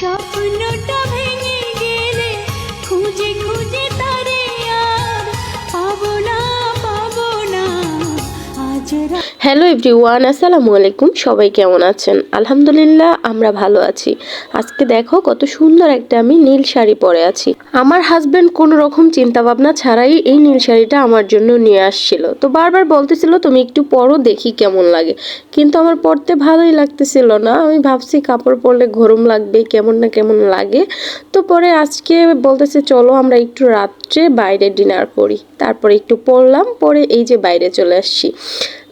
স্বপ্নটা hello everyone আসসালামু আলাইকুম। সবাই কেমন আছেন? আলহামদুলিল্লাহ, আমরা ভালো আছি। আজকে দেখো কত সুন্দর একটা আমি নীল শাড়ি পরে আছি। আমার হাজবেন্ড কোনো রকম চিন্তা ভাবনা ছাড়াই এই নীল শাড়িটা আমার জন্য নিয়ে আসছিল। তো বারবার বলতেছিল, তুমি একটু পরো, দেখি কেমন লাগে। কিন্তু আমার পরতে ভালোই লাগতেছিল না। আমি ভাবছি কাপড় পরলে গরম লাগবে, কেমন না কেমন লাগে। তো পরে আজকে বলতেছে, চলো আমরা একটু রাত্রে বাইরে ডিনার করি। তারপরে একটু পরলাম, পরে এই যে বাইরে চলে আসছি।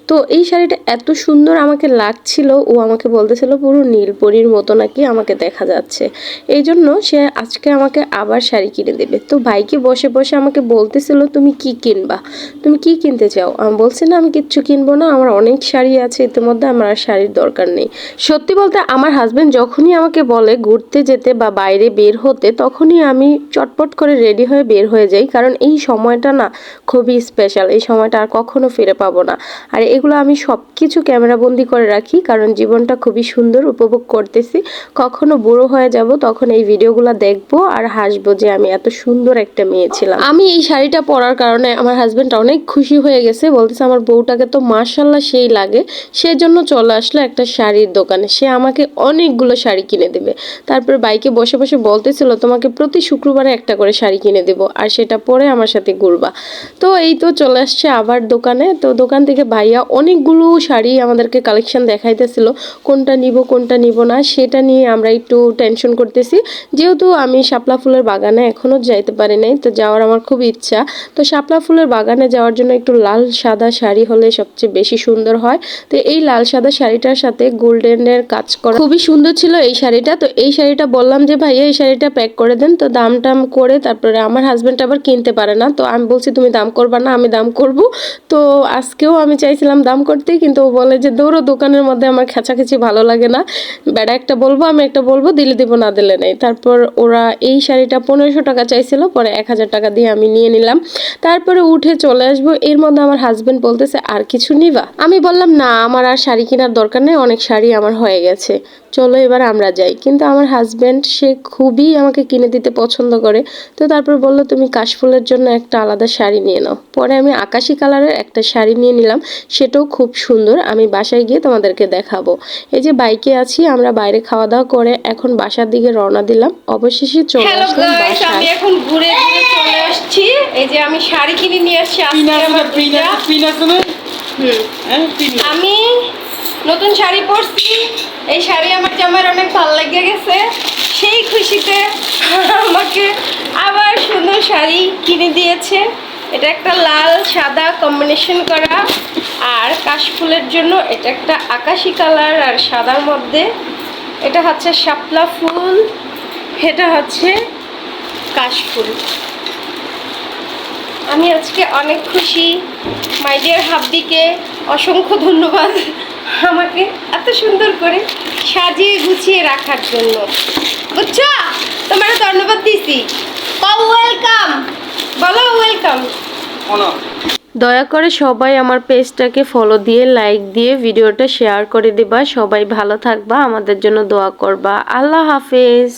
তো এই শাড়িটা এত সুন্দর আমাকে লাগছিল, ও আমাকে বলতেছিল, পুরো নীলপরির মতো নাকি আমাকে দেখা যাচ্ছে। এই জন্য সে আজকে আমাকে আবার শাড়ি কিনে দেবে। তো ভাইকে বসে বসে আমাকে বলতেছিল, তুমি কি কিনবা? তুমি কি কিনতে চাও? আমি বলছি, না, আমি কিচ্ছু কিনবো না, আমার অনেক শাড়ি আছে, ইতিমধ্যে আমার আর শাড়ির দরকার নেই। সত্যি বলতে আমার হাজব্যান্ড যখনই আমাকে বলে ঘুরতে যেতে বা বাইরে বের হতে, তখনই আমি চটপট করে রেডি হয়ে বের হয়ে যাই, কারণ এই সময়টা না খুবই স্পেশাল এই সময়টা আর কখনো ফিরে পাবো না। আর এগুলো আমি সব কিছু ক্যামেরাবন্দি করে রাখি, কারণ জীবনটা খুবই সুন্দর, উপভোগ করতেছি। কখনো বুড়ো হয়ে যাব, তখন এই ভিডিওগুলো দেখব আর হাসবো যে আমি এত সুন্দর একটা মেয়ে ছিলাম। আমি এই শাড়িটা পরার কারণে আমার হাজবেন্ড অনেক খুশি হয়ে গেছে, বলতেছে আমার বউটাকে তো মার্শাল্লাহ সেই লাগে সেই জন্য চলে আসলো একটা শাড়ির দোকানে। সে আমাকে অনেকগুলো শাড়ি কিনে দেবে। তারপর বাইকে বসে বসে বলতেছিল, তোমাকে প্রতি শুক্রবারে একটা করে শাড়ি কিনে দেবো, আর সেটা পরে আমার সাথে ঘুরবা। তো এই তো চলে আসছে আবার দোকানে। তো দোকান থেকে ভাইয়া অনেকগুলো শাড়ি আমাদেরকে কালেকশন দেখাইতেছিল। কোনটা নিব কোনটা নিব না, সেটা নিয়ে আমরা একটু টেনশন করতেছি। যেহেতু আমি শাপলা ফুলের বাগানে এখনও যাইতে পারি নাই, তো যাওয়ার আমার খুব ইচ্ছা। তো শাপলা ফুলের বাগানে যাওয়ার জন্য একটু লাল সাদা শাড়ি হলে সবচেয়ে বেশি সুন্দর হয়। তো এই লাল সাদা শাড়িটার সাথে গোল্ডেনের কাজ করা খুবই সুন্দর ছিল এই শাড়িটা। তো এই শাড়িটা বললাম যে, ভাইয়া, এই শাড়িটা প্যাক করে দেন। তো দাম টাম করে তারপরে আমার হাজব্যান্ড আবার কিনতে পারে না। তো আমি বলছি, তুমি দাম করবা না, আমি দাম করব। তো আজকেও আমি চাইছিলাম দাম করতে কিন্তু ও বলে যে, দৌড়ো, দোকানের মধ্যে আমার খেঁচাখেঁচি ভালো লাগে না। বেড়া একটা বলব, আমি একটা বলব, দিলে দিব, না দিলে নেই। তারপর ওরা এই শাড়িটা পনেরোশো টাকা চাইছিল, পরে এক হাজার টাকা দিয়ে আমি নিয়ে নিলাম। তারপরে উঠে চলে আসব। এর মধ্যে আমার হাজবেন্ড বলতেছে, আর কিছু নিবা? আমি বললাম, না, আমার আর শাড়ি কেনার দরকার নেই, অনেক শাড়ি আমার হয়ে গেছে। চলো এবার আমরা যাই। কিন্তু আমার হাজব্যান্ড সে খুবই আমাকে কিনে দিতে পছন্দ করে। তো তারপর বলল তুমি কাশফুলের জন্য একটা আলাদা শাড়ি নিয়ে নাও। পরে আমি আকাশি কালারের একটা শাড়ি নিয়ে নিলাম। সেটাও খুব সুন্দর। আমি বাসায় গিয়ে তোমাদেরকে দেখাবো। এই যে বাইকে আছি আমরা বাইরে খাওয়া দাওয়া করে এখন বাসার দিকে রওনা দিলাম। অবশেষে চলে হ্যালো আসলাম আমি এখন ঘুরে ঘুরে চলে আসছি। এই যে আমি শাড়ি কিনে নিয়ে আসছি হুম। আমি নতুন শাড়ি পরছি। এই শাড়ি আমার জামার অনেক ভালো লেগে গেছে। সেই খুশিতে আমাকে আবার সুন্দর শাড়ি কিনে দিয়েছে। এটা একটা লাল, সাদা কম্বিনেশন করা। আর কাশফুলের জন্য এটা একটা আকাশি কালার আর সাদার মধ্যে। এটা হচ্ছে শাপলা ফুল, এটা হচ্ছে কাশফুল। আমি আজকে অনেক খুশি। মাই ডিয়ার হাব্বিকে অসংখ্য ধন্যবাদ। আমাকে এত সুন্দর করে সাজিয়ে গুছিয়ে রাখার জন্য। বুঝছ? তোমার ধন্যবাদ দিছি ওয়েলকাম বলো ওয়েলকাম দয়া করে সবাই আমার পেজটাকে ফলো দিয়ে লাইক দিয়ে ভিডিওটা শেয়ার করে দেবা। সবাই ভালো থাকবা আমাদের জন্য দোয়া করবা। আল্লাহ হাফেজ!